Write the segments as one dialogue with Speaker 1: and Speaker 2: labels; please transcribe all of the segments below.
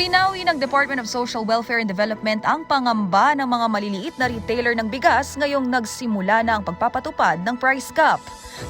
Speaker 1: Pinawi ng Department of Social Welfare and Development ang pangamba ng mga maliliit na retailer ng bigas ngayong nagsimula na ang pagpapatupad ng price cap.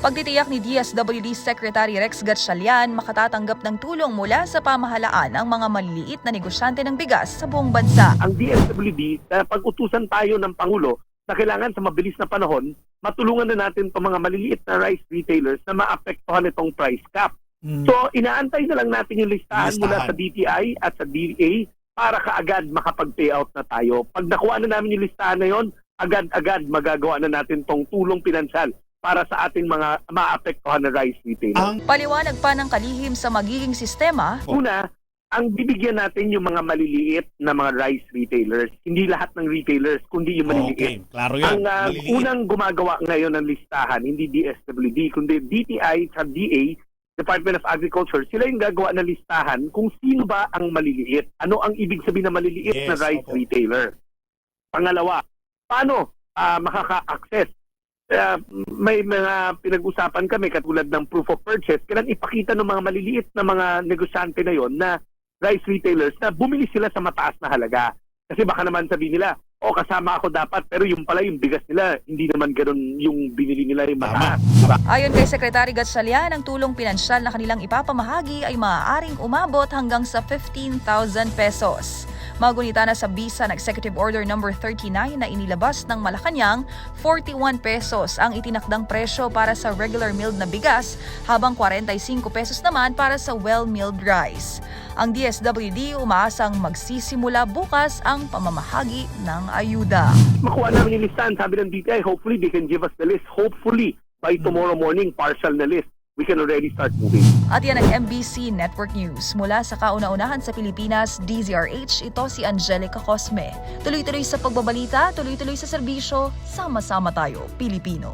Speaker 1: Pagtitiyak ni DSWD Secretary Rex Gatchalian makatatanggap ng tulong mula sa pamahalaan ang mga maliliit na negosyante ng bigas sa buong bansa.
Speaker 2: ang DSWD, uh, pag-utusan tayo ng Pangulo na kailangan sa mabilis na panahon, matulungan na natin itong mga maliliit na rice retailers na maapektuhan itong price cap.
Speaker 3: Mm.
Speaker 2: So, inaantay na lang natin yung listahan,
Speaker 3: Listahan.
Speaker 2: mula sa DTI at sa DA para kaagad makapag-payout na tayo. Pag nakuha na namin yung listahan na yon, agad-agad magagawa na natin tong tulong pinansyal para sa ating mga maapektuhan na rice retailers.
Speaker 3: Ang
Speaker 1: Paliwanag pa ng kalihim sa magiging sistema,
Speaker 3: Oh.
Speaker 2: Una, ang bibigyan natin yung mga maliliit na mga rice retailers. Hindi lahat ng retailers, kundi yung maliliit.
Speaker 3: okay, klaro yan.
Speaker 2: Ang ah,
Speaker 3: Maliliit.
Speaker 2: unang gumagawa ngayon ng listahan, hindi DSWD, kundi DTI at DA, Department of Agriculture, sila yung gagawa ng listahan kung sino ba ang maliliit. Ano ang ibig sabihin ng maliliit
Speaker 3: Yes,
Speaker 2: na rice
Speaker 3: opo.
Speaker 2: retailer. Pangalawa, paano ah, makaka-access? Ah, may mga pinag-usapan kami katulad ng proof of purchase, kailan ipakita ng mga maliliit na mga negosyante na yon na rice retailers na bumili sila sa mataas na halaga. Kasi baka naman sabihin nila, o kasama ako dapat, pero yung pala yung bigas nila, hindi naman ganun yung binili nila yung mataas. Diba?
Speaker 1: Ayon kay Secretary Gatchalian, ang tulong pinansyal na kanilang ipapamahagi ay maaaring umabot hanggang sa 15,000 pesos. Magunita na sa bisa ng Executive Order No. 39 na inilabas ng Malacanang, 41 pesos ang itinakdang presyo para sa regular milled na bigas, habang 45 pesos naman para sa well-milled rice. Ang DSWD umaasang magsisimula bukas ang pamamahagi ng ayuda.
Speaker 2: Makuha namin yung listahan, sabi ng DTI, hopefully they can give us the list. Hopefully, by tomorrow morning, partial na list. We can already start moving.
Speaker 1: At yan ang MBC Network News. Mula sa kauna-unahan sa Pilipinas, DZRH, ito si Angelica Cosme. Tuloy-tuloy sa pagbabalita, tuloy-tuloy sa serbisyo, sama-sama tayo, Pilipino.